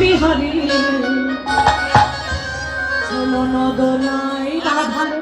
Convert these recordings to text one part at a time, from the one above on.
বিহারী চলো নদনায় রাধার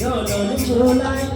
No, no, no, no, no,